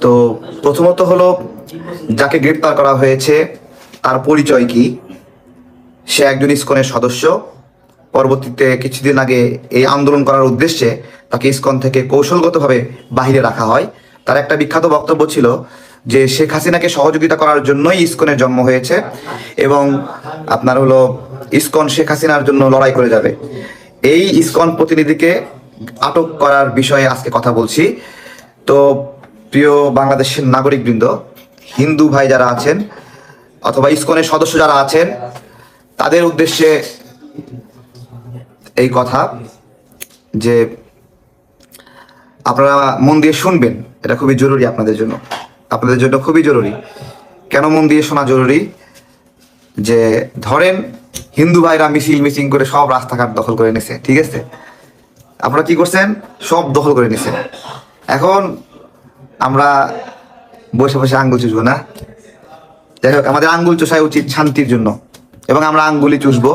তো প্রথমত হলো, যাকে গ্রেপ্তার করা হয়েছে, তার পরিচয় কি? সে একজন ইস্কনের সদস্য। পরবর্তীতে কিছুদিন আগে এই আন্দোলন করার উদ্দেশ্যে তাকে ইস্কন থেকে কৌশলগতভাবে বাহিরে রাখা হয়। তার একটা বিখ্যাত বক্তব্য ছিল যে, শেখ হাসিনাকে সহযোগিতা করার জন্যই ইস্কনের জন্ম হয়েছে এবং আপনার হলো, ইস্কন শেখ হাসিনার জন্য লড়াই করে যাবে। এই ইস্কন প্রতিনিধিকে আটক করার বিষয়ে আজকে কথা বলছি। তো প্রিয় বাংলাদেশের নাগরিকবৃন্দ, হিন্দু ভাই যারা আছেন অথবা ইসকনের সদস্য যারা আছেন, তাদের উদ্দেশ্যে এই কথা যে আপনারা মন দিয়ে শুনবেন, এটা খুবই জরুরি আপনাদের জন্য। আপনাদের জন্য খুবই জরুরি। কেন মন দিয়ে শোনা জরুরি? যে ধরেন হিন্দু ভাইরা মিছিল মিছিং করে সব রাস্তাঘাট দখল করে নিছে, ঠিক আছে? আপনারা কি করছেন? সব দখল করে নিছে এখন আমরা বসে বসে আঙ্গুল চুষবো না? যাই হোক, আমাদের আঙ্গুল চষাই উচিত শান্তির জন্য। এবং আমরা আঙ্গুলি চুষবো,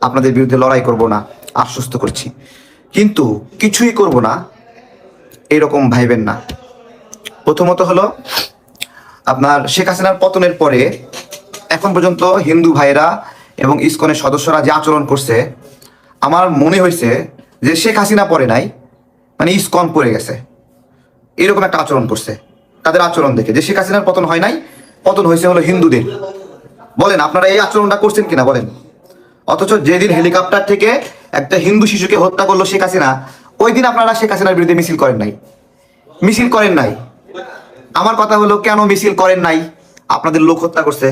আপনাদের বিরুদ্ধে লড়াই করব না, আশ্বস্ত করছি। কিন্তু কিছুই করব না, এরকম ভাইবেন না। প্রথমত হলো, আপনার শেখ হাসিনার পতনের পরে এখন পর্যন্ত হিন্দু ভাইরা এবং ইসকনের সদস্যরা যে আচরণ করছে, আমার মনে হয়েছে যে শেখ হাসিনা পরে নাই মানে ইসকন পড়ে গেছে। এরকম একটা আচরণ করছে, তাদের আচরণ দেখে। যে শেখ হাসিনার পতন হয় নাই, পতন হয়েছে হলো হিন্দুদের বলেন, আপনারা এই আচরণটা করছেন কিনা? বলেন। অথচ যেদিন হেলিকপ্টার থেকে একটা হিন্দু শিশুকে হত্যা করল শেখ হাসিনা, ওই দিন আপনারা শেখ হাসিনার বিরুদ্ধে মিছিল করেন নাই। মিছিল করেন নাই। আমার কথা হলো, কেন মিছিল করেন নাই? আপনাদের লোক হত্যা করছে।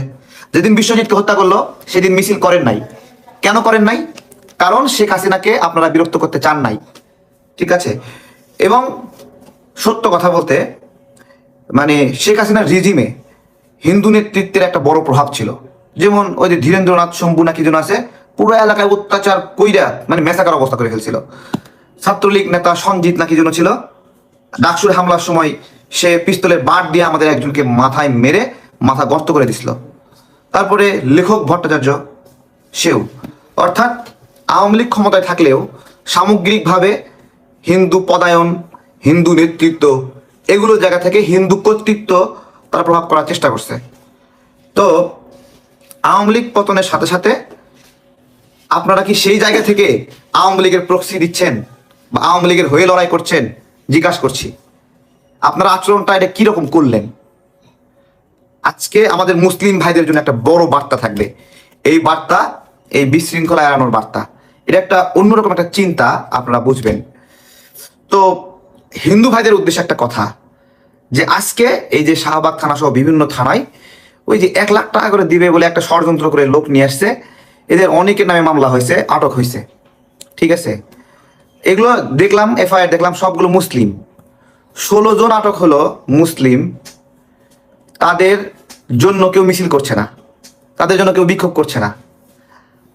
যেদিন বিশ্বজিৎকে হত্যা করল, সেদিন মিছিল করেন নাই। কেন করেন নাই? কারণ শেখ হাসিনাকে আপনারা বিরক্ত করতে চান নাই। ঠিক আছে? এবং সত্য কথা বলতে মানে শেখ হাসিনার রিজিমে হিন্দু নেতৃত্বের একটা বড় প্রভাব ছিল। যেমন ওই যে ধীরেন্দ্রনাথ শম্ভু না কি যেন আছে, পুরো এলাকায় অত্যাচার কইরা মানে মেসাকার অবস্থা করে ফেলছিল। ছাত্রলীগ নেতা সঞ্জিত না কি যেন ছিল, ডাকসুর হামলার সময় সে পিস্তলের বাট দিয়ে আমাদের একজনকে মাথায় মেরে মাথা গর্ত করে দিছিল। তারপরে লেখক ভট্টাচার্য, সেও। অর্থাৎ আওয়ামী লীগ ক্ষমতায় থাকলেও সামগ্রিকভাবে হিন্দু পদায়ন হিন্দু নেতৃত্ব, এগুলো জায়গা থেকে হিন্দু কর্তৃত্ব তারা প্রভাব করার চেষ্টা করছে। তো আওয়ামী লীগ পতনের সাথে সাথে আপনারা কি সেই জায়গা থেকে আওয়ামী লীগের প্রক্সি দিচ্ছেন বা আওয়ামী লীগের হয়ে লড়াই করছেন? জিজ্ঞাসা করছি। আপনারা আচরণটা এটা কীরকম করলেন? আজকে আমাদের মুসলিম ভাইদের জন্য একটা বড় বার্তা থাকবে। এই বার্তা, এই বিশৃঙ্খলা এড়ানোর বার্তা। এটা একটা অন্যরকম একটা চিন্তা আপনারা বুঝবেন। তো হিন্দু ভাইদের উদ্দেশ্যে একটা কথা, যে আজকে এই যে শাহবাগ থানা সহ বিভিন্ন থানায় ওই যে এক লাখ টাকা করে দিবে বলে একটা ষড়যন্ত্র করে লোক নিয়ে আসছে। এদের অনেকের নামে মামলা হয়েছে, আটক হয়েছে। ঠিক আছে? এগুলো দেখলাম, এফআইআর দেখলাম, সবগুলো মুসলিম। ষোলো জন আটক হলো মুসলিম। তাদের জন্য কেউ মিছিল করছে না। তাদের জন্য কেউ বিক্ষোভ করছে না।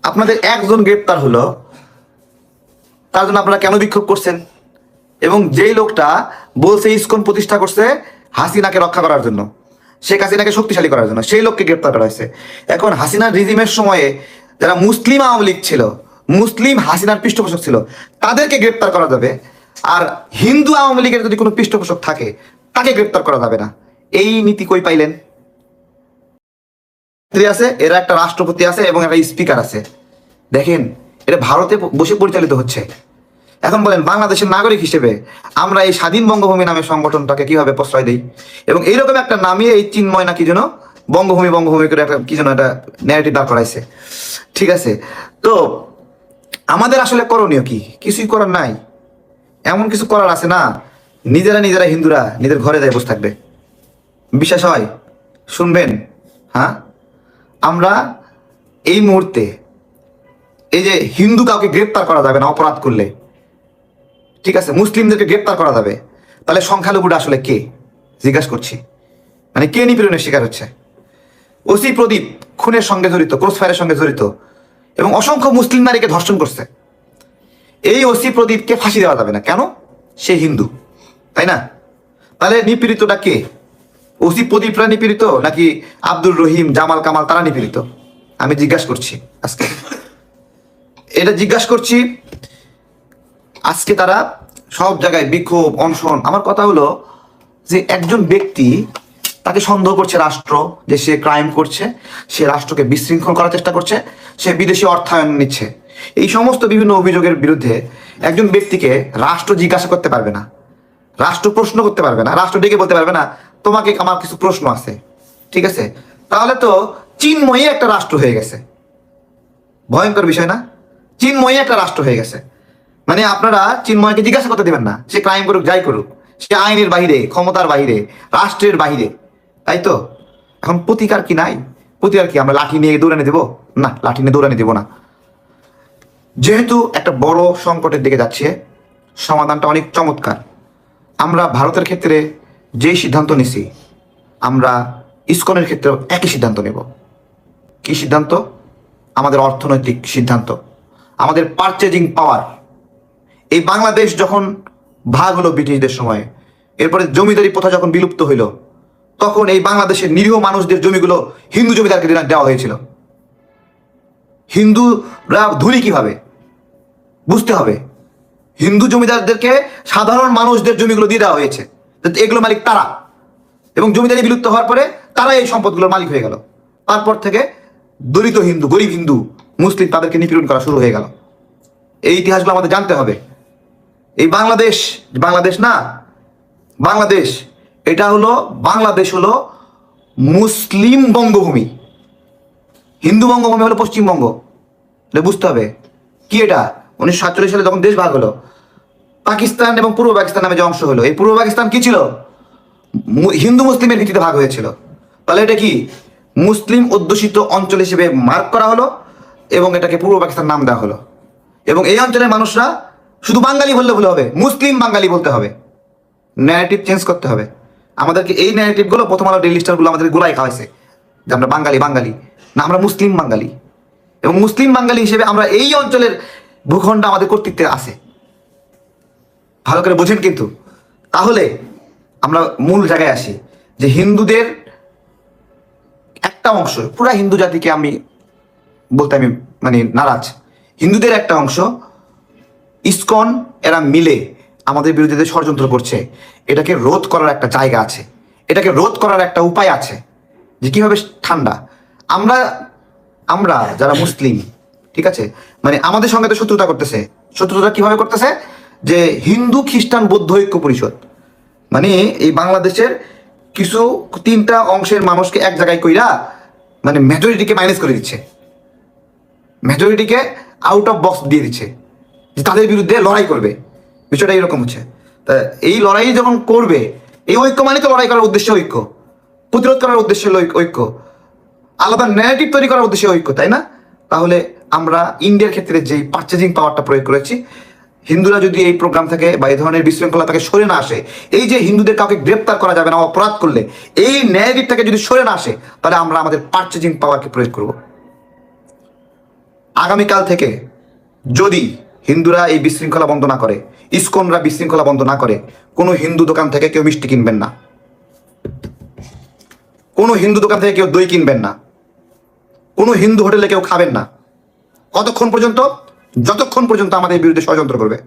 আপনাদের একজন গ্রেপ্তার হলো। তার জন্য আপনারা কেন বিক্ষোভ করছেন? এবং যেই লোকটা বলছে ইস্কন প্রতিষ্ঠা করছে হাসিনাকে রক্ষা করার জন্য। শেখ হাসিনাকে শক্তিশালী করার জন্য। সেই লোককে গ্রেপ্তার করা হয়েছে। এখন হাসিনার রিজিমের সময়ে যারা মুসলিম আওয়ামী লীগ ছিল, মুসলিম হাসিনার পৃষ্ঠপোষক ছিল, তাদেরকে গ্রেপ্তার করা যাবে। আর হিন্দু আওয়ামী লীগের যদি কোনো পৃষ্ঠপোষক থাকে, তাকে গ্রেপ্তার করা যাবে না। এই নীতি কই পাইলেন? আছে, এরা একটা রাষ্ট্রপতি আছে এবং একটা স্পিকার আছে। দেখেন, এটা ভারতে বসে পরিচালিত হচ্ছে। এখন বলেন, বাংলাদেশের নাগরিক হিসেবে আমরা এই স্বাধীন বঙ্গভূমি নামে সংগঠনটাকে কীভাবে প্রশ্রয় দিই? এবং এইরকম একটা নামিয়ে এই চিন্ময় না কি যেন বঙ্গভূমি বঙ্গভূমি করে একটা কি যেন একটা ন্যারেটিভ দাঁড় করাইছে। ঠিক আছে? তো আমাদের আসলে করণীয় কি? কিছুই করার নাই। এমন কিছু করার আছে না, নিজেরা নিজেরা হিন্দুরা নিজের ঘরে যায় বসে থাকবে। বিশ্বাস হয়? শুনবেন? হ্যাঁ? আমরা এই মুহূর্তে এই যে হিন্দু কাউকে গ্রেপ্তার করা যাবে না, অপরাধ করলে ঠিক আছে, মুসলিমদেরকে গ্রেপ্তার করা যাবে। তাহলে সংখ্যালঘুটা আসলে কে? জিজ্ঞাসা করছি। মানে কে নিপীড়নের শিকার হচ্ছে? ওসি প্রদীপ খুনের সঙ্গে জড়িত ক্রস ফায়ারের সঙ্গে জড়িত এবং অসংখ্য মুসলিম নারীকে ধর্ষণ করছে। এই ওসি প্রদীপকে ফাঁসি দেওয়া যাবে না। কেন? সে হিন্দু, তাই না? তাহলে নিপীড়িতটা কে? ওসি প্রদীপরা নিপীড়িত নাকি আব্দুর রহিম, জামাল কামাল, তারা নিপীড়িত? আমি জিজ্ঞাসা করছি আজকে। এটা জিজ্ঞাসা করছি আজকে তারা সব জায়গায় বিক্ষোভ, অনশন। আমার কথা হলো যে একজন ব্যক্তি তাকে সন্দেহ করছে রাষ্ট্র যে সে ক্রাইম করছে, সে রাষ্ট্রকে বিশৃঙ্খল করার চেষ্টা করছে, সে বিদেশি অর্থায়ন নিচ্ছে। এই সমস্ত বিভিন্ন অভিযোগের বিরুদ্ধে একজন ব্যক্তিকে রাষ্ট্র জিজ্ঞাসা করতে পারবে না। রাষ্ট্র প্রশ্ন করতে পারবে না। রাষ্ট্র ডেকে বলতে পারবে না, তোমাকে আমার কিছু প্রশ্ন আছে। ঠিক আছে? তাহলে তো চিন্ময়ী একটা রাষ্ট্র হয়ে গেছে। ভয়ঙ্কর বিষয় না? চিন্ময়ী একটা রাষ্ট্র হয়ে গেছে। মানে আপনারা চিন্ময়কে জিজ্ঞাসা করতে দেবেন না। সে ক্রাইম করুক, যাই করুক। সে আইনের বাহিরে, ক্ষমতার বাহিরে, রাষ্ট্রের বাহিরে। তাই তো? এখন প্রতিকার কি নাই? প্রতিকার কি? আমরা লাঠি নিয়ে দৌড়ানি দেবো? না, লাঠি নিয়ে দৌড়ানি দেবো না। যেহেতু একটা বড় সংকটের দিকে যাচ্ছে, সমাধানটা অনেক চমৎকার। আমরা ভারতের ক্ষেত্রে যেই সিদ্ধান্ত নিছি, আমরা ইস্কনের ক্ষেত্রেও একই সিদ্ধান্ত নেব। কি সিদ্ধান্ত? আমাদের অর্থনৈতিক সিদ্ধান্ত। আমাদের পারচেজিং পাওয়ার এই বাংলাদেশ যখন ভাগ হলো ব্রিটিশদের সময়, এরপরে জমিদারি প্রথা যখন বিলুপ্ত হইল, তখন এই বাংলাদেশের নিরীহ মানুষদের জমিগুলো হিন্দু জমিদারকে দেওয়া হয়েছিল। হিন্দুরা ধনী কীভাবে? বুঝতে হবে। হিন্দু জমিদারদেরকে সাধারণ মানুষদের জমিগুলো দিয়ে দেওয়া হয়েছে। এগুলো মালিক তারা। এবং জমিদারি বিলুপ্ত হওয়ার পরে তারা এই সম্পদগুলোর মালিক হয়ে গেল। তারপর থেকে দলিত হিন্দু, গরিব হিন্দু, মুসলিম তাদেরকে নিপীড়ন করা শুরু হয়ে গেল। এই ইতিহাসগুলো আমাদের জানতে হবে। এই বাংলাদেশ বাংলাদেশ না, বাংলাদেশ, এটা হলো, বাংলাদেশ হলো মুসলিম বঙ্গভূমি। হিন্দু বঙ্গভূমি হলো পশ্চিমবঙ্গ। এটা বুঝতে হবে। কি এটা? উনিশশো সাতচল্লিশ সালে যখন দেশ ভাগ হলো, পাকিস্তান এবং পূর্ব পাকিস্তান নামে যে অংশ হলো, এই পূর্ব পাকিস্তান কি ছিল? হিন্দু মুসলিমের ভিত্তিতে ভাগ হয়েছিল। তাহলে এটা কি? মুসলিম অধ্যুষিত অঞ্চল হিসেবে মার্ক করা হলো এবং এটাকে পূর্ব পাকিস্তান নাম দেওয়া হলো। এবং এই অঞ্চলের মানুষরা শুধু বাঙালি বললে ভুল হবে, মুসলিম বাঙালি বলতে হবে। ন্যারেটিভ চেঞ্জ করতে হবে। আমাদেরকে এই ন্যারেটিভগুলো প্রথম আলো ডেলি স্টারগুলো আমাদের গোলাই খাওয়াইছে যে আমরা বাঙালি বাঙালি, না আমরা মুসলিম বাঙালি। এবং মুসলিম বাঙালি হিসেবে আমরা এই অঞ্চলের ভূখণ্ড আমাদের কর্তৃত্বে আছে। ভালো করে বোঝেন কিন্তু। তাহলে আমরা মূল জায়গায় আসি যে হিন্দুদের একটা অংশ, পুরা হিন্দু জাতিকে আমি বলতে আমি মানে নারাজ। হিন্দুদের একটা অংশ ইসকন, এরা মিলে আমাদের বিরুদ্ধে ষড়যন্ত্র করছে। এটাকে রোধ করার একটা জায়গা আছে। এটাকে রোধ করার একটা উপায় আছে যে কীভাবে ঠান্ডা। আমরা আমরা যারা মুসলিম, ঠিক আছে? মানে আমাদের সঙ্গে তো শত্রুতা করতেছে। শত্রুতা কীভাবে করতেছে? যে হিন্দু খ্রিস্টান বৌদ্ধ ঐক্য পরিষদ। মানে এই বাংলাদেশের কিছু, তিনটা অংশের মানুষকে এক জায়গায় কইরা মানে মেজরিটিকে মাইনাস করে দিচ্ছে। মেজরিটিকে আউট অফ বক্স দিয়ে দিচ্ছে। যে তাদের বিরুদ্ধে লড়াই করবে। বিষয়টা এরকম হচ্ছে। তা এই লড়াই যখন করবে, এই ঐক্য মানে তো লড়াই করার উদ্দেশ্যে ঐক্য। প্রতিরোধ করার উদ্দেশ্যে ঐক্য। আলাদা ন্যারেটিভ তৈরি করার উদ্দেশ্যে ঐক্য, তাই না? তাহলে আমরা ইন্ডিয়ার ক্ষেত্রে যেই পার্চেজিং পাওয়ারটা প্রয়োগ করেছি, হিন্দুরা যদি এই প্রোগ্রাম থেকে বা এই ধরনের বিশৃঙ্খলা থেকে সরে না আসে, এই যে হিন্দুদের কাউকে গ্রেপ্তার করা যাবে না, অপরাধ করলে, এই ন্যারেটিভটাকে যদি সরে না আসে, তাহলে আমরা আমাদের পার্চেজিং পাওয়ারকে প্রয়োগ করব। আগামীকাল থেকে যদি হিন্দুরা এই বিশৃঙ্খলা বন্ধ না করে, ইস্কনরা বিশৃঙ্খলা বন্ধ না করে, কোনো হিন্দু দোকান থেকে কেউ মিষ্টি কিনবেন না। কোনো হিন্দু দোকান থেকে কেউ দই কিনবেন না। কোনো হিন্দু হোটেলে কেউ খাবেন না। কতক্ষণ পর্যন্ত? যতক্ষণ পর্যন্ত আমাদের বিরুদ্ধে ষড়যন্ত্র করবে।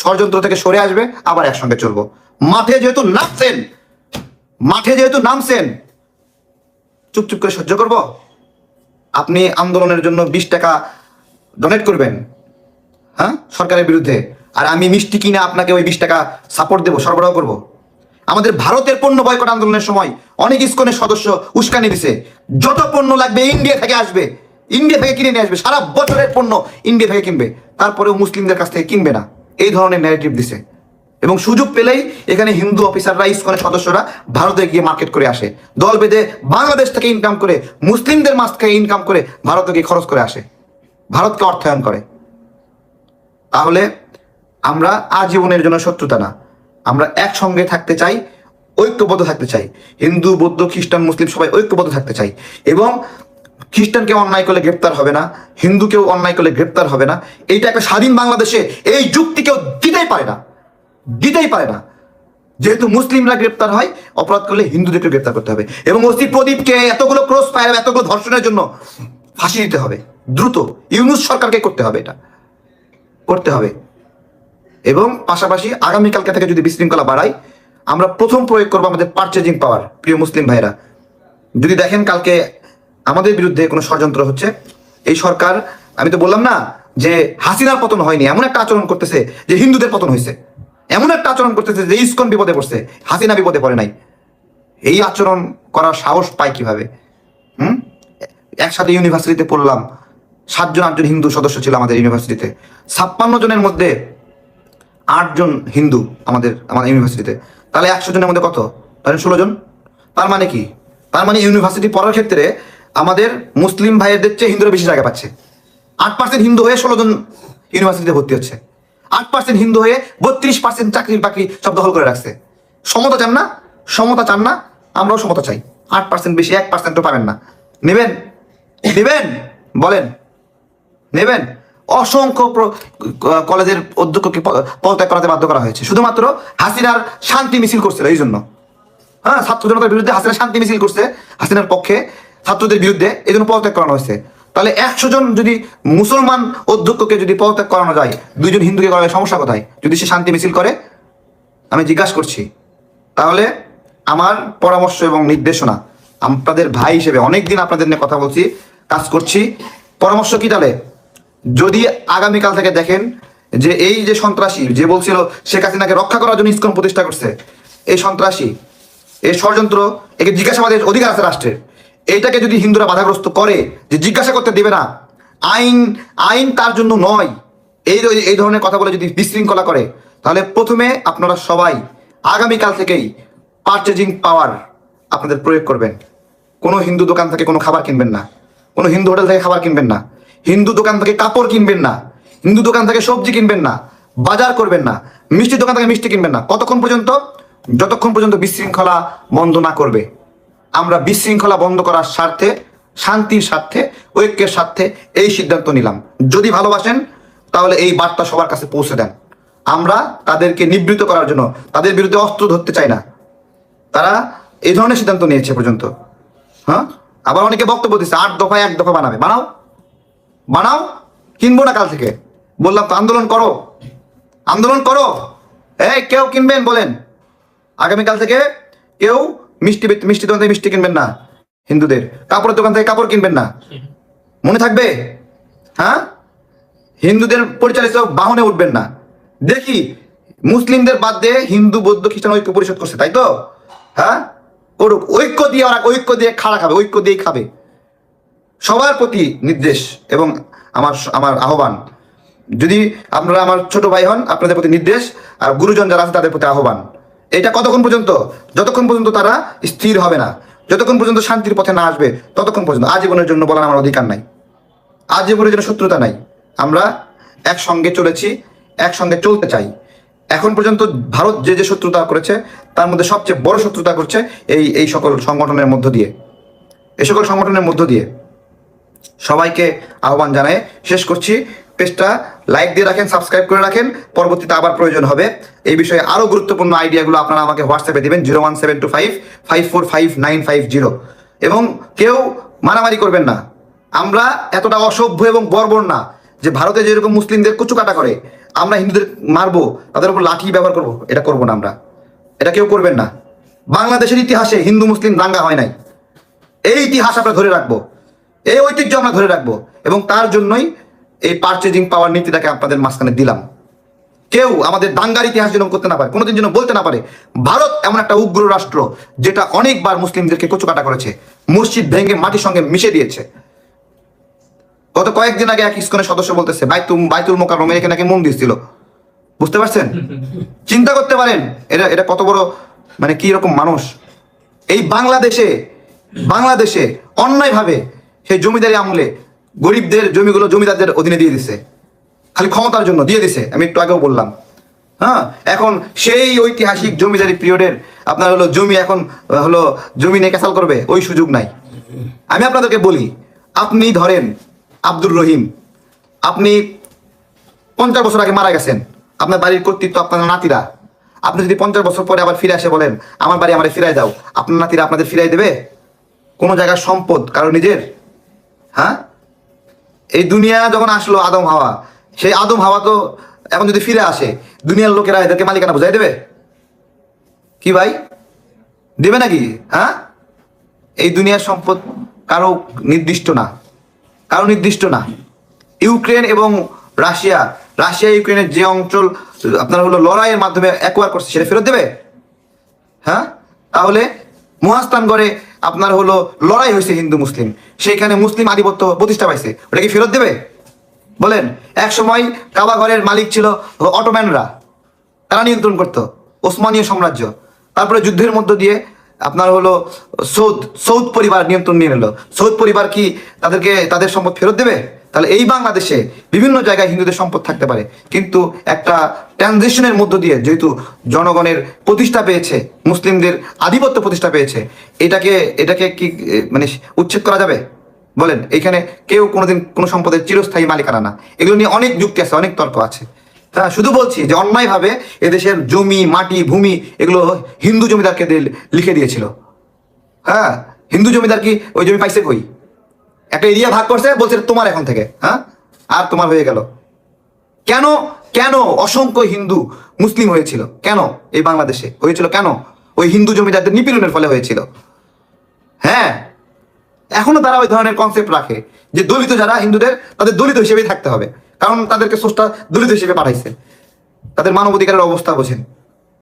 ষড়যন্ত্র থেকে সরে আসবে, আবার একসঙ্গে চলবো। মাঠে যেহেতু নামছেন, মাঠে যেহেতু নামছেন, চুপ চুপ করে সহ্য করব? আপনি আন্দোলনের জন্য বিশ টাকা ডোনেট করবেন। হ্যাঁ? সরকারের বিরুদ্ধে। আর আমি মিষ্টি কিনে আপনাকে ওই বিশ টাকা সাপোর্ট দেবো, সরবরাহ করব। আমাদের ভারতের পণ্য বয়কট আন্দোলনের সময় অনেক ইস্কনের সদস্য উস্কানি দিছে। যত পণ্য লাগবে ইন্ডিয়া থেকে আসবে। ইন্ডিয়া থেকে কিনে নিয়ে আসবে। সারা বছরের পণ্য ইন্ডিয়া থেকে কিনবে। তারপরেও মুসলিমদের কাছ থেকে কিনবে না। এই ধরনের ন্যারেটিভ দিছে। এবং সুযোগ পেলেই এখানে হিন্দু অফিসাররা ইস্কনের সদস্যরা ভারতে গিয়ে মার্কেট করে আসে। দল বেঁধে বাংলাদেশ থেকে ইনকাম করে, মুসলিমদের মাছ থেকে ইনকাম করে ভারতে গিয়ে খরচ করে আসে। ভারতকে অর্থায়ন করে। তাহলে আমরা আজীবনের জন্য শত্রুতা না। আমরা একসঙ্গে থাকতে চাই, ঐক্যবদ্ধ থাকতে চাই। হিন্দু, বৌদ্ধ, খ্রিস্টান, মুসলিম সবাই ঐক্যবদ্ধ থাকতে চাই এবং খ্রিস্টানকে অন্যায় করলে গ্রেপ্তার হবে না, হিন্দুকেও অন্যায় করলে গ্রেপ্তার হবে না। এইটা একটা স্বাধীন বাংলাদেশে এই যুক্তি কেউ দিতেই পারে না, দিতেই পারে না। যেহেতু মুসলিমরা গ্রেপ্তার হয়, অপরাধ করলে হিন্দুদেরকে গ্রেপ্তার করতে হবে এবং ওসি প্রদীপকে এতগুলো ক্রস ফায়ার এতগুলো ধর্ষণের জন্য ফাঁসি দিতে হবে। দ্রুত, ইউনুস সরকারকে করতে হবে এটা। করতে হবে। এবং পাশাপাশি আগামীকালকে থেকে যদি বিশৃঙ্খলা বাড়ায়, আমরা প্রথম প্রয়োগ করব আমাদের পারচেজিং পাওয়ার প্রিয় মুসলিম ভাইরা। যদি দেখেন কালকে আমাদের বিরুদ্ধে কোনো ষড়যন্ত্র হচ্ছে, এই সরকার, আমি তো বললাম না যে হাসিনার পতন হয়নি, এমন একটা আচরণ করতেছে যে হিন্দুদের পতন হয়েছে। এমন একটা আচরণ করতেছে যে ইস্কন বিপদে পড়ছে, হাসিনা বিপদে পড়ে নাই। এই আচরণ করার সাহস পায় কীভাবে? হুম? একসাথে ইউনিভার্সিটিতে পড়লাম সাতজন, আটজন হিন্দু সদস্য ছিল আমাদের ইউনিভার্সিটিতে। ছাপ্পান্ন জনের মধ্যে আটজন হিন্দু আমাদের আমাদের ইউনিভার্সিটিতে। তাহলে একশো জনের মধ্যে কত? ধরেন ষোলো জন। তার মানে কি? তার মানে ইউনিভার্সিটি পড়ার ক্ষেত্রে আমাদের মুসলিম ভাইয়েদের চেয়ে হিন্দুরা বেশি জায়গা পাচ্ছে। আট পার্সেন্ট হিন্দু হয়ে ষোলো জন ইউনিভার্সিটিতে ভর্তি হচ্ছে। আট পার্সেন্ট হিন্দু হয়ে বত্রিশ পার্সেন্ট চাকরি বাকরি সব দখল করে রাখছে। সমতা চান না? সমতা চান না? আমরাও সমতা চাই। আট পার্সেন্ট বেশি, এক পার্সেন্টও পাবেন না। নেবেন? নেবেন? বলেন। নেবেন? অসংখ্য কলেজের অধ্যক্ষকে পদত্যাগ করাতে বাধ্য করা হয়েছে। শুধুমাত্র হাসিনার শান্তি মিছিল করছিল, এই জন্য। হ্যাঁ ছাত্র জনতার বিরুদ্ধে হাসিনা শান্তি মিছিল করছে, হাসিনার পক্ষে ছাত্রদের বিরুদ্ধে এই জন্য পদত্যাগ করানো হয়েছে। তাহলে একশো জন যদি মুসলমান অধ্যক্ষকে যদি পদত্যাগ করানো যায়, দুইজন হিন্দুকে করালে সমস্যা কোথায়? যদি সে শান্তি মিছিল করে, আমি জিজ্ঞাসা করছি। তাহলে আমার পরামর্শ এবং নির্দেশনা, আপনাদের ভাই হিসেবে অনেকদিন আপনাদের নিয়ে কথা বলছি, কাজ করছি। পরামর্শ কি তাহলে? যদি আগামীকাল থেকে দেখেন যে এই যে সন্ত্রাসী যে বলছিল শেখ হাসিনাকে রক্ষা করার জন্য ইসকন প্রতিষ্ঠা করছে, এই সন্ত্রাসী, এই ষড়যন্ত্র একে জিজ্ঞাসাবাদের অধিকার আছে রাষ্ট্রের। এইটাকে যদি হিন্দুরা বাধাগ্রস্ত করে যে জিজ্ঞাসা করতে দেবে না, আইন আইন তার জন্য নয়। এই এই ধরনের কথা বলে যদি বিশৃঙ্খলা করে, তাহলে প্রথমে আপনারা সবাই আগামীকাল থেকেই পারচেজিং পাওয়ার আপনাদের প্রয়োগ করবেন। কোনো হিন্দু দোকান থেকে কোনো খাবার কিনবেন না। কোনো হিন্দু হোটেল থেকে খাবার কিনবেন না। হিন্দু দোকান থেকে কাপড় কিনবেন না, হিন্দু দোকান থেকে সবজি কিনবেন না, বাজার করবেন না মিষ্টি দোকান থেকে মিষ্টি কিনবেন না। কতক্ষণ পর্যন্ত? যতক্ষণ পর্যন্ত বিশৃঙ্খলা বন্ধ না করবে। আমরা বিশৃঙ্খলা বন্ধ করার স্বার্থে, শান্তির স্বার্থে, ঐক্যের স্বার্থে এই সিদ্ধান্ত নিলাম। যদি ভালোবাসেন, তাহলে এই বার্তা সবার কাছে পৌঁছে দেন। আমরা তাদেরকে নিবৃত করার জন্য, তাদের বিরুদ্ধে অস্ত্র ধরতে চাই না। তারা এই ধরনের সিদ্ধান্ত নিয়েছে পর্যন্ত। হ্যাঁ? আবার অনেকে বক্তব্য দিচ্ছে, আট দফায় এক দফা বানাবে। বানাও। বানাও, কিনবো না কাল থেকে। বললাম, তো আন্দোলন করো। আন্দোলন করো? এই, কেউ কিনবেন? বলেন। আগামীকাল থেকে কেউ মিষ্টি মিষ্টি দোকান থেকে মিষ্টি কিনবেন না, হিন্দুদের। কাপড়ের দোকান থেকে কাপড় কিনবেন না। মনে থাকবে? হ্যাঁ? হিন্দুদের পরিচালিত বাহনে উঠবেন না। দেখি, মুসলিমদের বাদ দিয়ে হিন্দু, বৌদ্ধ, খ্রিস্টান ঐক্য পরিষদ করছে, তাই তো? হ্যাঁ? করুক। ঐক্য দিয়ে ওরা ঐক্য দিয়ে খাড়া খাবে, ঐক্য দিয়েই খাবে। সবার প্রতি নির্দেশ এবং আমার আমার আহ্বান। যদি আপনারা আমার ছোট ভাই হন, আপনাদের প্রতি নির্দেশ, আর গুরুজন যারা আছে, তাদের প্রতি আহ্বান। এটা কতক্ষণ পর্যন্ত? যতক্ষণ পর্যন্ত তারা স্থির হবে না, যতক্ষণ পর্যন্ত শান্তির পথে না আসবে, ততক্ষণ পর্যন্ত। আজীবনের জন্য বলার আমার অধিকার নাই। আজীবনের জন্য শত্রুতা নাই। আমরা একসঙ্গে চলেছি, একসঙ্গে চলতে চাই। এখন পর্যন্ত ভারত যে যে শত্রুতা করেছে, তার মধ্যে সবচেয়ে বড় শত্রুতা করছে এই এই সকল সংগঠনের মধ্য দিয়ে। এই সকল সংগঠনের মধ্য দিয়ে। সবাইকে আহ্বান জানায় শেষ করছি। পেজটা লাইক দিয়ে রাখেন, সাবস্ক্রাইব করে রাখেন। পরবর্তীতে আবার প্রয়োজন হবে। এই বিষয়ে আরও গুরুত্বপূর্ণ আইডিয়াগুলো আপনারা আমাকে হোয়াটসঅ্যাপে দিবেন, zero one seven two five five four five nine five zero. এবং কেউ মারামারি করবেন না। আমরা এতটা অসভ্য এবং বর্বর না যে ভারতে যেরকম মুসলিমদের কুচুকাটা করে, আমরা হিন্দুদের মারবো, তাদের উপর লাঠি ব্যবহার করব, এটা করব না আমরা। এটা কেউ করবেন না। বাংলাদেশের ইতিহাসে হিন্দু মুসলিম দাঙ্গা হয় নাই। এই ইতিহাস আমরা ধরে রাখব। এই ঐতিহ্য আমরা ধরে রাখব এবং তার জন্যই এই পারচেজিং পাওয়ার নীতিটাকে আপনাদের মাঝখানে দিলাম। কেউ আমাদের দাঙ্গার ইতিহাস যেন করতে না পারে, কোনোদিন যেন বলতে না পারে, ভারত এমন একটা উগ্র রাষ্ট্র যেটা অনেকবার মুসলিমদেরকে কচুকাটা করেছে, মসজিদ ভেঙে মাটির সঙ্গে মিশে দিয়েছে। গত কয়েকদিন আগে এক ইস্কনের সদস্য বলতেছে, বাইতুল বাইতুল মোকারমের এখানে নাকি মন্দির ছিল। বুঝতে পারছেন? চিন্তা করতে পারেন এটা এটা কত বড় মানে কি রকম মানুষ। এই বাংলাদেশে বাংলাদেশে অন্যায়ভাবে সেই জমিদারি আমলে গরিবদের জমিগুলো জমিদারদের অধীনে দিয়ে দিছে। খালি ক্ষমতার জন্য দিয়ে দিছে। আমি একটু আগেও বললাম। হ্যাঁ? এখন সেই ঐতিহাসিক জমিদারি পিরিয়ডের আপনার হলো জমি এখন হলো জমি নিয়ে ক্যাসাল করবে, ওই সুযোগ নাই। আমি আপনাদেরকে বলি, আপনি ধরেন আব্দুর রহিম, আপনি পঞ্চাশ বছর আগে মারা গেছেন। আপনার বাড়ির কর্তৃত্ব আপনার নাতিরা। আপনি যদি পঞ্চাশ বছর পরে আবার ফিরে আসে বলেন, আমার বাড়ি আমারে ফিরাই দাও। আপনার নাতিরা আপনাদের ফিরাই দেবে? কোনো জায়গার সম্পদ কারও নিজের? হ্যাঁ? এই দুনিয়া যখন আসলো আদম হাওয়া, সেই আদম হাওয়া তো এখন যদি ফিরে আসে, দুনিয়ার লোকেরা এদেরকে মালিকানা বুঝাই দেবে? কি ভাই? দেবে নাকি? হ্যাঁ? এই দুনিয়ার সম্পদ কারও নির্দিষ্ট না। কারও নির্দিষ্ট না। ইউক্রেন এবং রাশিয়া রাশিয়া ইউক্রেনের যে অঞ্চল, আপনার হলো লড়াইয়ের মাধ্যমে একবার করছে, সেটা ফেরত দেবে? হ্যাঁ? তাহলে মহাস্থানগড়ে আপনার হলো লড়াই হয়েছে হিন্দু, মুসলিম। সেইখানে মুসলিম আধিপত্য প্রতিষ্ঠা পাইছে। ওটা কি ফেরত দেবে? বলেন, এক সময় কাবা ঘরের মালিক ছিল অটোম্যানরা। তারা নিয়ন্ত্রণ করত, ওসমানীয় সাম্রাজ্য। তারপরে যুদ্ধের মধ্য দিয়ে আপনার হলো সৌদ সৌদ পরিবার নিয়ন্ত্রণ নিয়ে নিল। সৌদ পরিবার কি তাদেরকে, তাদের সম্পদ ফেরত দেবে? তাহলে এই বাংলাদেশে বিভিন্ন জায়গায় হিন্দুদের সম্পদ থাকতে পারে। কিন্তু একটা ট্রানজিশনের মধ্য দিয়ে যেহেতু জনগণের প্রতিষ্ঠা পেয়েছে, মুসলিমদের আধিপত্য প্রতিষ্ঠা পেয়েছে, এটাকে এটাকে কি মানে উচ্ছেদ করা যাবে? বলেন, এখানে কেউ কোনোদিন কোনো সম্পদের চিরস্থায়ী মালিকানা না। এগুলো নিয়ে অনেক যুক্তি আছে, অনেক তর্ক আছে। হ্যাঁ শুধু বলছি যে অন্যায়ভাবে এদেশের জমি, মাটি, ভূমি এগুলো হিন্দু জমিদারকে লিখে দিয়েছিল। হ্যাঁ হিন্দু জমিদার কি ওই জমি পাইছে কই? একটা এরিয়া ভাগ করছে, বলছে তোমার এখন থেকে হ্যাঁ? আর তোমার হয়ে গেল। কেন কেন অসংখ্য হিন্দু মুসলিম হয়েছিল? কেন এই বাংলাদেশে? হয়েছিল কেন? ওই হিন্দু জমিদারদের নিপীড়নের ফলে হয়েছিল। হ্যাঁ? এখনও তারা ওই ধরনের কনসেপ্ট রাখে যে দলিত যারা হিন্দুদের, তাদের দলিত হিসেবেই থাকতে হবে। কারণ তাদেরকে স্রষ্টা দলিত হিসেবে পাঠাইছে। তাদের মানবাধিকারের অবস্থা বোঝেন।